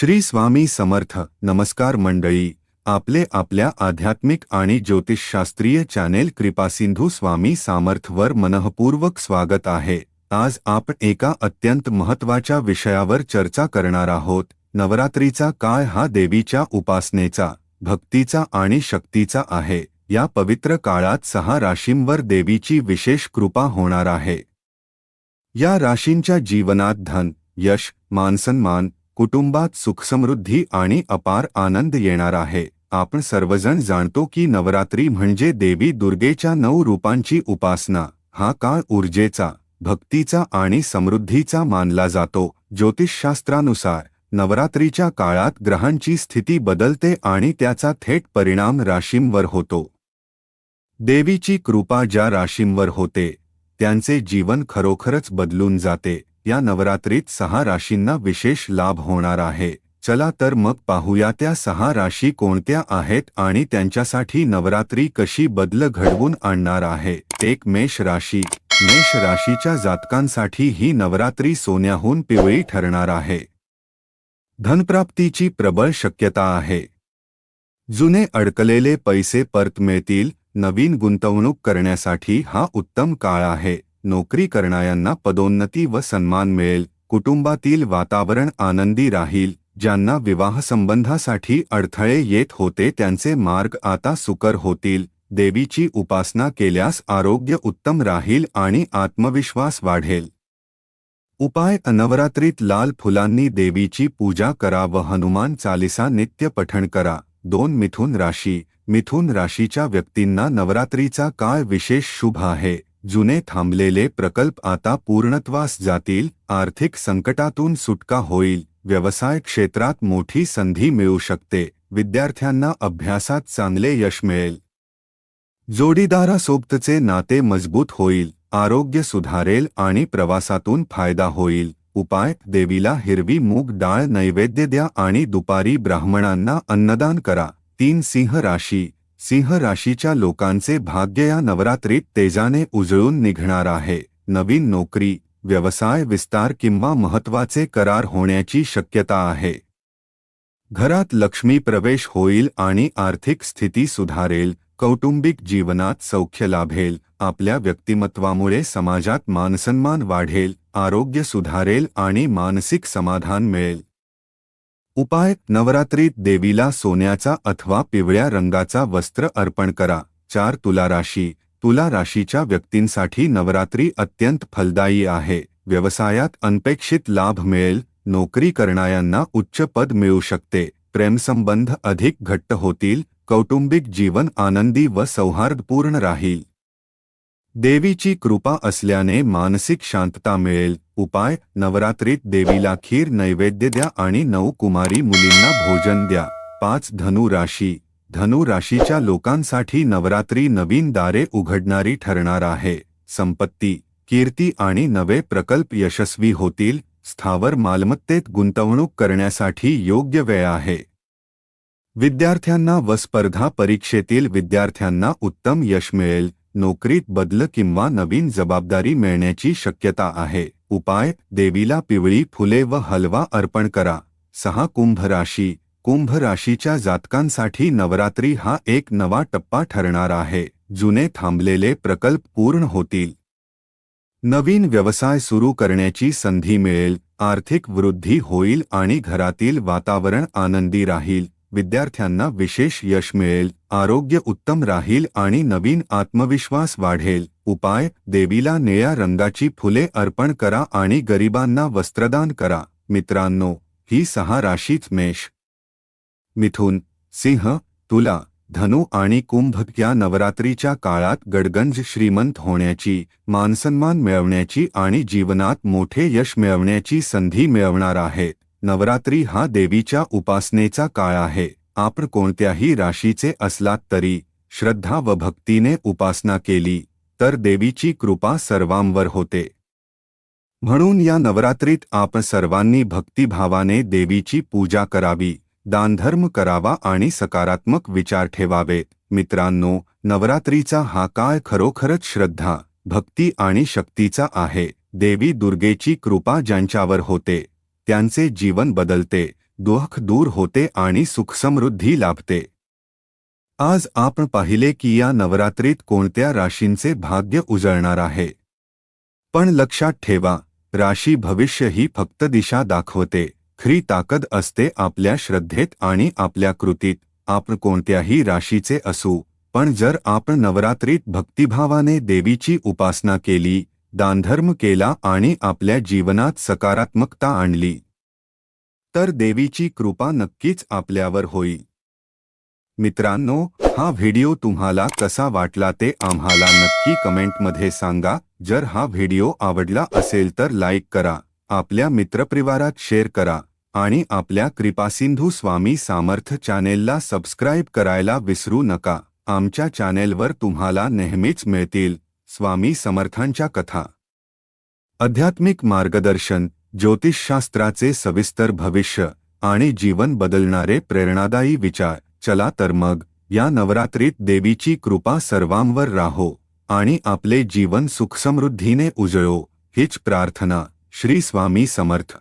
श्री स्वामी समर्थ. नमस्कार मंडळी. आपले आपल्या आध्यात्मिक आणि ज्योतिषशास्त्रीय चॅनेल कृपासिंधू स्वामी सामर्थवर मनःपूर्वक स्वागत आहे. आज आपण एका अत्यंत महत्त्वाच्या विषयावर चर्चा करणार आहोत. नवरात्रीचा काळ हा देवीच्या उपासनेचा भक्तीचा आणि शक्तीचा आहे. या पवित्र काळात सहा राशींवर देवीची विशेष कृपा होणार आहे. या राशींच्या जीवनात धन यश मानसन्मान कुटुंबात सुखसमृद्धी आणि अपार आनंद येणार आहे. आपण सर्वजण जाणतो की नवरात्री म्हणजे देवी दुर्गेच्या नऊ रूपांची उपासना. हा काळ ऊर्जेचा भक्तीचा आणि समृद्धीचा मानला जातो. ज्योतिषशास्त्रानुसार नवरात्रीच्या काळात ग्रहांची स्थिती बदलते आणि त्याचा थेट परिणाम राशींवर होतो. देवीची कृपा ज्या राशींवर होते त्यांचे जीवन खरोखरच बदलून जाते. या नवरात्रीत सहा राशींना विशेष लाभ होणार आहे. चला तर मग पाहूया त्या सहा राशी कोणत्या आहेत आणि त्यांच्यासाठी नवरात्री कशी बदल घडवून आणणार आहे. एक मेष राशी. मेष राशीच्या जातकांसाठी ही नवरात्री सोन्याहून पिवळी ठरणार आहे. धनप्राप्तीची प्रबळ शक्यता आहे. जुने अडकलेले पैसे परत मिळतील. नवीन गुंतवणूक करण्यासाठी हा उत्तम काळ आहे. नोकरी करणाऱ्यांना पदोन्नती व सन्मान मिळेल. कुटुंबातील वातावरण आनंदी राहील. ज्यांना विवाह संबंधासाठी अडथळे येत होते त्यांचे मार्ग आता सुकर होतील. देवीची उपासना केल्यास आरोग्य उत्तम राहील आणि आत्मविश्वास वाढेल. उपाय नवरात्रीत लाल फुलांनी देवीची पूजा करा व हनुमान चालिसा नित्य पठण करा. दोन मिथुन राशी. मिथुन राशीच्या व्यक्तींना नवरात्रीचा काळ विशेष शुभ आहे? जुने थांबलेले प्रकल्प आता पूर्णत्वास जातील आर्थिक संकटातून सुटका होईल व्यवसाय क्षेत्रात मोठी संधी मिळू शकते विद्यार्थ्यांना अभ्यासात चांगले यश मिळेल. जोडीदारासोबतचे नाते मजबूत होईल आरोग्य सुधारेल आणि प्रवासातून फायदा होईल उपाय देवीला हिरवी मूग डाळ नैवेद्य द्या आणि दुपारी ब्राह्मणांना अन्नदान करा तीन सिंह राशी. सिंह राशीच्या लोकांचे भाग्य या नवरात्रीत तेजाने उजळून निघणार आहे. नवीन नोकरी व्यवसाय विस्तार किंवा महत्त्वाचे करार होण्याची शक्यता आहे. घरात लक्ष्मी प्रवेश होईल आणि आर्थिक स्थिती सुधारेल कौटुंबिक जीवनात सौख्य लाभेल आपल्या व्यक्तिमत्वामुळे समाजात मानसन्मान वाढेल आरोग्य सुधारेल आणि मानसिक समाधान मिळेल. उपाय नवरात्रीत देवीला सोन्याचा अथवा पिवळ्या रंगाचा वस्त्र अर्पण करा. चार तुला राशी तुला राशीच्या व्यक्तींसाठी नवरात्री अत्यंत फलदायी आहे. व्यवसायात अनपेक्षित लाभ मिळेल नोकरी करणाऱ्यांना उच्च पद मिळू शकते. प्रेमसंबंध अधिक घट्ट होतील कौटुंबिक जीवन आनंदी व सौहार्दपूर्ण राहील. देवीची कृपा असल्याने मानसिक शांतता मिळेल. उपाय नवरात्रीत देवीला खीर नैवेद्य द्या आणि नऊ कुमारी मुलींना भोजन द्या. पाच धनु राशी. धनु राशीच्या लोकांसाठी नवरात्री नवीन दारे उघडणारी ठरणार आहे. संपत्ती कीर्ती आणि नवे प्रकल्प यशस्वी होतील. स्थावर मालमत्तेत गुंतवणूक करण्यासाठी योग्य वेळ आहे. विद्यार्थ्यांना व स्पर्धा परीक्षेतील विद्यार्थ्यांना उत्तम यश मिळेल. नोकरीत बदल किंवा नवीन जबाबदारी मिळण्याची शक्यता आहे. उपाय देवीला पिवळी फुले व हलवा अर्पण करा. सहा कुंभ राशी. कुंभ राशीच्या जातकांसाठी नवरात्री हा एक नवा टप्पा ठरणार आहे. जुने थांबलेले प्रकल्प पूर्ण होतील. नवीन व्यवसाय सुरू करण्याची संधी मिळेल. आर्थिक वृद्धी होईल आणि घरातील वातावरण आनंदी राहील. विद्यार्थ्यांना विशेष यश मिळेल, आरोग्य उत्तम राहील नवीन आत्मविश्वास वाढेल. उपाय, देवीला निळ्या रंगाची फुले अर्पण करा आणि गरिबांना वस्त्रदान करा. मित्रांनो, ही सहा राशीच मेष. मिथुन, सिंह, तुला, धनु आणि कुंभ या नवरात्रीच्या काळात गडगंज श्रीमंत होण्याची, मानसन्मान मिळवण्याची आणि जीवनात मोठे यश मिळवण्याची संधी मिळवणार आहेत नवरात्री हा देवीच्या उपासनेचा काळ आहे. आपण कोणत्याही राशीचे असलात तरी श्रद्धा व भक्तीने उपासना केली तर देवीची कृपा सर्वांवर होते. म्हणून या नवरात्रीत आपण सर्वांनी भक्तिभावाने देवीची पूजा करावी दानधर्म करावा आणि सकारात्मक विचार ठेवावे. मित्रांनो नवरात्रीचा हा काळ खरोखरच श्रद्धा भक्ती आणि शक्तीचा आहे. देवी दुर्गेची कृपा ज्यांच्यावर होते त्यांचे जीवन बदलते दुःख दूर होते आणि सुखसमृद्धी लाभते. आज आपण पाहिले की या नवरात्रीत कोणत्या राशींचे भाग्य उजळणार आहे. पण लक्षात ठेवा राशी भविष्य ही फक्त दिशा दाखवते खरी ताकद असते आपल्या श्रद्धेत आणि आपल्या कृतीत आपण कोणत्याही राशीचे असू पण जर आपण नवरात्रीत भक्तिभावाने देवीची उपासना केली दानधर्म केला आणि आपल्या जीवनात सकारात्मकता आणली. तर देवीची कृपा नक्कीच आपल्यावर होई. मित्रांनो हा व्हिडिओ तुम्हाला कसा वाटला ते आम्हाला नक्की कमेंटमध्ये सांगा. जर हा व्हिडिओ आवडला असेल तर लाईक करा आपल्या मित्रपरिवारात शेअर करा आणि आपल्या कृपासिंधू स्वामी सामर्थ चॅनेलला सबस्क्राईब करायला विसरू नका. आमच्या चॅनेलवर तुम्हाला नेहमीच मिळतील. स्वामी समर्थांच्या कथा. आध्यात्मिक मार्गदर्शन ज्योतिषशास्त्राचे सविस्तर भविष्य आणि जीवन बदलणारे प्रेरणादायी विचार. चला तर मग या नवरात्रीत देवीची कृपा सर्वांवर राहो आणि आपले जीवन सुखसमृद्धीने उजळो हीच प्रार्थना श्री स्वामी समर्थ.